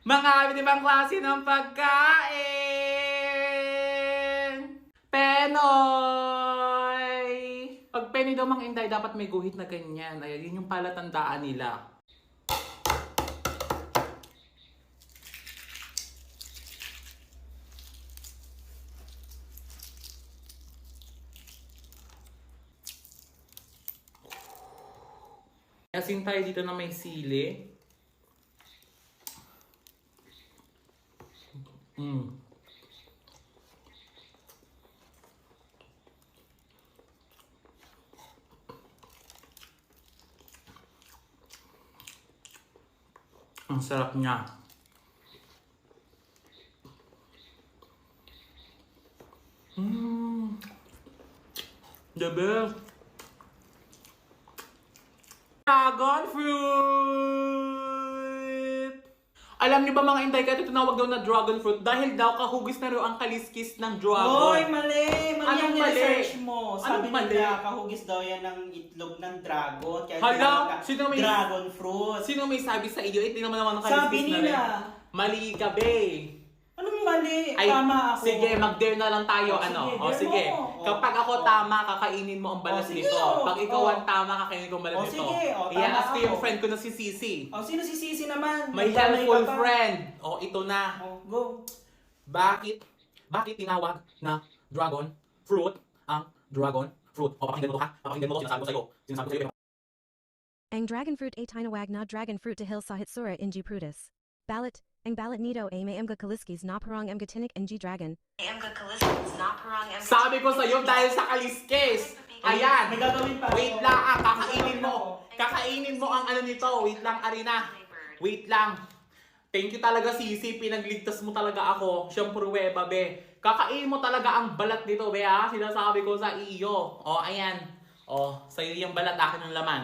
Mga ibang klase ng pagkain! Penoy! Pag Penoy daw mang inday, dapat may guhit na ganyan. Ayan, yun yung palatandaan nila. Asin tayo dito na may sili. Mm. Ang sarap niya. Mmm. The best. Dragon fruit! Alam niyo ba mga inday, kaya ito tinawag daw na dragon fruit dahil daw kahugis na rin ang kaliskis ng dragon. Hoy, mali! Mali Anong ang mali? research mo. Sabi Anong mali? nila, kahugis daw yan ng itlog ng dragon. Kaya Hala, tinawag sino may- Dragon fruit. Sino may sabi sa iyo? Eh, naman naman ang Sabi kaliskis na rin. nila. Mali ka, be. Mali? Ay, Tama ako. sige, mag-dare na lang tayo. Oh, ano? sige, O, dare sige. mo. Oh. Kapag ako tama, kakainin mo ang balat Oh, sige, nito. oh. Pag ikaw Oh. ang tama, kakainin ko ang balat Oh, nito. sige, oh, tama I-ask ko yung friend ko na si Sisi. Oh, sino si Sisi naman? May helpful friend. O, ito na. Oh, go. Bakit? Bakit tinawag na dragon fruit ang dragon fruit? O, pakinggan mo to ha? Pakinggan mo to, sinasabi ko sa'yo. Sinasabi ko sa'yo. Ang dragon fruit a tinawag na dragon fruit dahil sa hitsura inji prutus. Ballot, ang ballot nito ay may mga kaliskis na parang mga tinik ng dragon. Sabi ko sa'yo dahil sa kaliskis. Ayan. Pa. Wait ako. lang, ah, kakainin mo. Kakainin mo ang ano nito. Wait lang, Arina. Wait lang. Thank you talaga, Sisi. Pinagligtas mo talaga ako. Siyang pruweba, be. Kakainin mo talaga ang balat nito, be, ha? Sinasabi ko sa iyo. O, ayan. O, sa'yo yung balat, akin ang laman.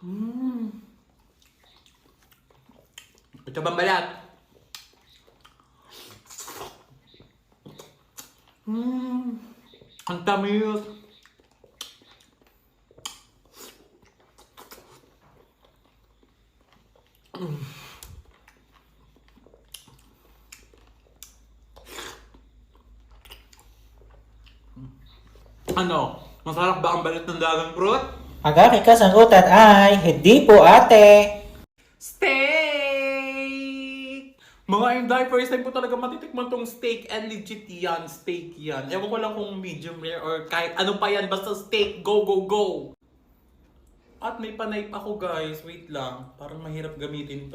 Mmm. Ito bang balat? Mmm. Ang tamis. Ano? Masarap ba ang balat ng dagang fruit? Ang aking kasagutan ay, hindi po ate. Steak! Mga Inday, first time ko talaga matitikman tong steak and legit yan, steak yan. Ewan ko lang kung medium rare or kahit ano pa yan, basta steak, go, go, go! At may panay pa ako guys, wait lang, parang mahirap gamitin to.